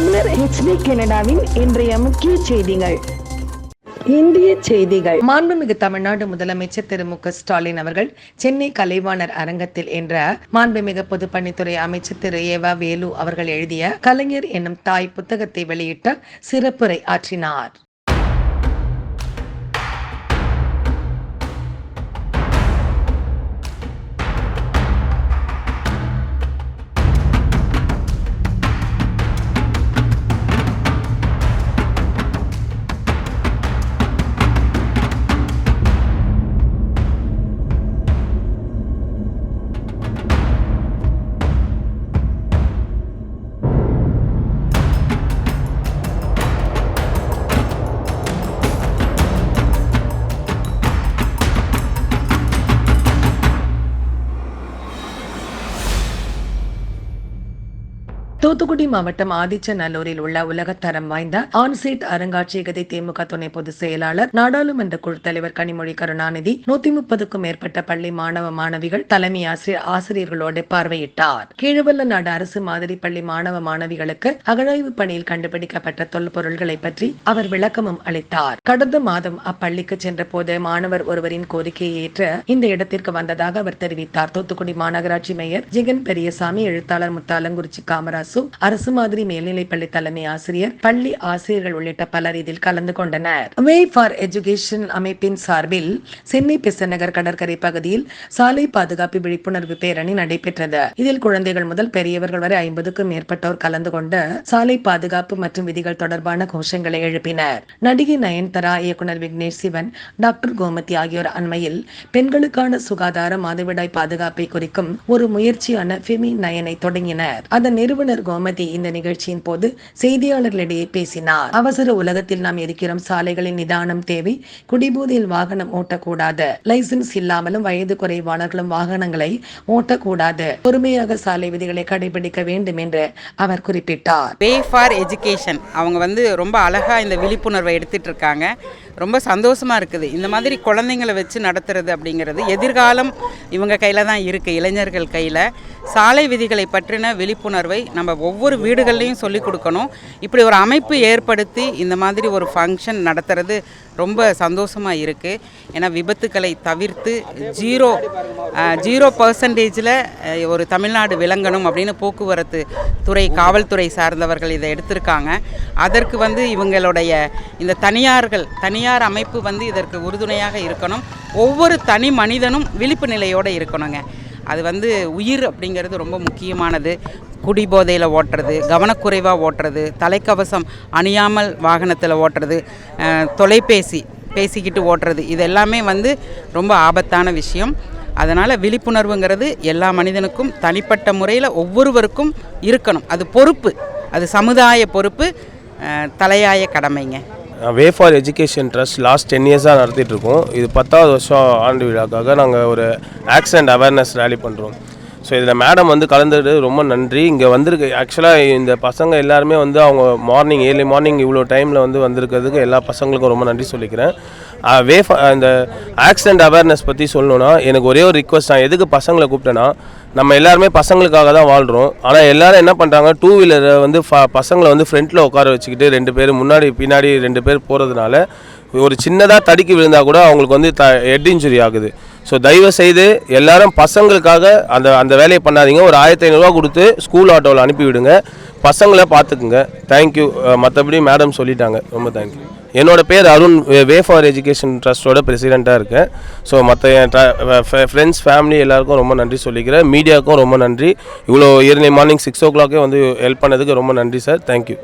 தமிழர் ஹெச்டி கனடாவின் இன்றைய முக்கிய செய்திகள். இந்திய செய்திகள். மாண்புமிகு தமிழ்நாடு முதலமைச்சர் திரு மு க ஸ்டாலின் அவர்கள் சென்னை கலைவாணர் அரங்கத்தில் என்ற மாண்புமிகு பொதுப்பணித்துறை அமைச்சர் திரு ஏவா வேலு அவர்கள் எழுதிய கலைஞர் என்னும் தாய் புத்தகத்தை வெளியிட்ட சிறப்புரை ஆற்றினார். தூத்துக்குடி மாவட்டம் ஆதிச்சநல்லூரில் உள்ள உலகத்தரம் வாய்ந்த ஆன்சீட் அருங்காட்சியகத்தை திமுக துணை பொதுச் செயலாளர் நாடாளுமன்ற குழு தலைவர் கனிமொழி கருணாநிதி நூத்தி முப்பதுக்கும் மேற்பட்ட பள்ளி மாணவ மாணவிகள் தலைமை ஆசிரியர் ஆசிரியர்களோடு பார்வையிட்டார். கீழவல்ல நாடு அரசு மாதிரி பள்ளி மாணவ மாணவிகளுக்கு அகழாய்வு பணியில் கண்டுபிடிக்கப்பட்ட தொல்பொருள்களை பற்றி அவர் விளக்கமும் அளித்தார். கடந்த மாதம் அப்பள்ளிக்கு சென்ற போது மாணவர் ஒருவரின் கோரிக்கையை ஏற்று இந்த இடத்திற்கு வந்ததாக அவர் தெரிவித்தார். தூத்துக்குடி மாநகராட்சி மேயர் ஜெகன் பெரியசாமி எழுத்தாளர் முத்தாலங்குறிச்சி காமராசு அரசு மாதிரி மேல்நிலைப்பள்ளி தலைமை ஆசிரியர் பள்ளி ஆசிரியர்கள் உள்ளிட்ட பலர் இதில் கலந்து கொண்டனர். வே ஃபார் எஜுகேஷன் அமைப்பின் சார்பில் சென்னை பெசநகர் கடற்கரை பகுதியில் சாலை பாதுகாப்பு விழிப்புணர்வு பேரணி நடைபெற்றது. இதில் குழந்தைகள் முதல் பெரியவர்கள் வரை ஐம்பதுக்கும் மேற்பட்டோர் கலந்து கொண்டு சாலை பாதுகாப்பு மற்றும் விதிகள் தொடர்பான கோஷங்களை எழுப்பினர். நடிகை நயன்தரா இயக்குனர் விக்னேஷ் சிவன் டாக்டர் கோமதி ஆகியோர் அண்மையில் பெண்களுக்கான சுகாதார மாதவிடாய் பாதுகாப்பை குறிக்கும் ஒரு முயற்சியான பிமி நயனை தொடங்கினர். அதன் நிறுவனர் கோமதி இந்த நிகழ்ச்சியின் போது செய்தியாளர்களிடையே பேசினார். அவசர உலகத்தில் நாம் இருக்கிறோம் சாலைகளின் நிதானம் தேவை. குடிபோதையில் வாகனம் ஓட்டக்கூடாது. லைசன்ஸ் இல்லாமலும் வயது குறைவானர்களும் வாகனங்களை ஓட்டக்கூடாது. பொறுமையாக சாலை விதிகளை கடைபிடிக்க வேண்டும் என்று அவர் குறிப்பிட்டார். வே ஃபார் எஜுகேஷன் அவங்க வந்து ரொம்ப அழகா இந்த விழிப்புணர்வை எடுத்துட்டு இருக்காங்க ரொம்ப சந்தோஷமாக இருக்குது. இந்த மாதிரி குழந்தைங்களை வச்சு நடத்துறது அப்படிங்கிறது எதிர்காலம் இவங்க கையில் தான் இருக்குது இளைஞர்கள் கையில். சாலை விதிகளை பற்றின விழிப்புணர்வை நம்ம ஒவ்வொரு வீடுகள்லையும் சொல்லிக் கொடுக்கணும். இப்படி ஒரு அமைப்பு ஏற்படுத்தி இந்த மாதிரி ஒரு ஃபங்க்ஷன் நடத்துறது ரொம்ப சந்தோஷமாக இருக்குது ஏன்னா விபத்துக்களை தவிர்த்து ஜீரோ ஜீரோ பர்சன்டேஜில் ஒரு தமிழ்நாடு விளங்கணும் அப்படின்னு போக்குவரத்து துறை காவல்துறை சார்ந்தவர்கள் இதை எடுத்திருக்காங்க. அதற்கு வந்து இவங்களுடைய இந்த தனியார்கள் தனியார் அமைப்பு வந்து இதற்கு உறுதுணையாக இருக்கணும். ஒவ்வொரு தனி மனிதனும் விழிப்பு நிலையோடு இருக்கணுங்க. அது வந்து உயிர் அப்படிங்கிறது ரொம்ப முக்கியமானது. குடிபோதையில் ஓட்டுறது கவனக்குறைவாக ஓட்டுறது தலைக்கவசம் அணியாமல் வாகனத்தில் ஓட்டுறது தொலைபேசி பேசிக்கிட்டு ஓட்டுறது இது எல்லாமே வந்து ரொம்ப ஆபத்தான விஷயம். அதனால் விழிப்புணர்வுங்கிறது எல்லா மனிதனுக்கும் தனிப்பட்ட முறையில் ஒவ்வொருவருக்கும் இருக்கணும். அது பொறுப்பு. அது சமுதாய பொறுப்பு. தலையாய கடமைங்க. Way for education trust last ten இயர்ஸாக நடத்திட்டுருக்கோம் இது பத்தாவது வருஷம் ஆண்டு விழாக்காக நாங்கள் ஒரு ஆக்சிடென்ட் அவேர்னஸ் ரேலி பண்ணுறோம் ஸோ இதில் மேடம் வந்து கலந்துட்டு ரொம்ப நன்றி. இங்கே வந்திருக்கு ஆக்சுவலாக இந்த பசங்க எல்லாருமே வந்து அவங்க மார்னிங் ஏர்லி மார்னிங் இவ்வளோ டைமில் வந்து வந்திருக்கிறதுக்கு எல்லா பசங்களுக்கும் ரொம்ப நன்றி சொல்லிக்கிறேன். வே இந்த ஆக்சிடென்ட் அவேர்னஸ் பற்றி சொல்லணுன்னா எனக்கு ஒரே ஒரு ரிக்வஸ்ட் நான் எதுக்கு பசங்களை கூப்பிட்டேன்னா நம்ம எல்லாருமே பசங்களுக்காக தான் வாழ்கிறோம் ஆனால் எல்லோரும் என்ன பண்ணுறாங்க டூ வீலரை வந்து ஃப பசங்களை வந்து ஃப்ரண்ட்டில் உட்கார வச்சுக்கிட்டு ரெண்டு பேர் முன்னாடி பின்னாடி ரெண்டு பேர் போகிறதுனால ஒரு சின்னதாக தடுக்கி விழுந்தால் கூட அவங்களுக்கு வந்து த ஹெட் இன்ஜுரி ஆகுது. ஸோ தயவு செய்து எல்லாரும் பசங்களுக்காக அந்த அந்த வேலையை பண்ணாதீங்க. ஒரு ஆயிரத்தி ஐநூறுரூவா கொடுத்து ஸ்கூல் ஆட்டோவில் அனுப்பிவிடுங்க. பசங்களை பார்த்துக்குங்க. தேங்க்யூ மற்றபடி மேடம் சொல்லிட்டாங்க. ரொம்ப தேங்க்யூ என்னோட பேர் அருண். வே ஃபார் எஜுகேஷன் ட்ரஸ்ட்டோட பிரசிடெண்ட்டாக இருக்கேன். ஸோ மற்ற என் ஃப்ரெண்ட்ஸ் ஃபேமிலி எல்லாருக்கும் ரொம்ப நன்றி சொல்லிக்கிறேன். மீடியாவுக்கும் ரொம்ப நன்றி. இவ்வளோ இயர்லி மார்னிங் சிக்ஸ் ஓ கிளாக்கே வந்து ஹெல்ப் பண்ணதுக்கு ரொம்ப நன்றி சார் தேங்க்யூ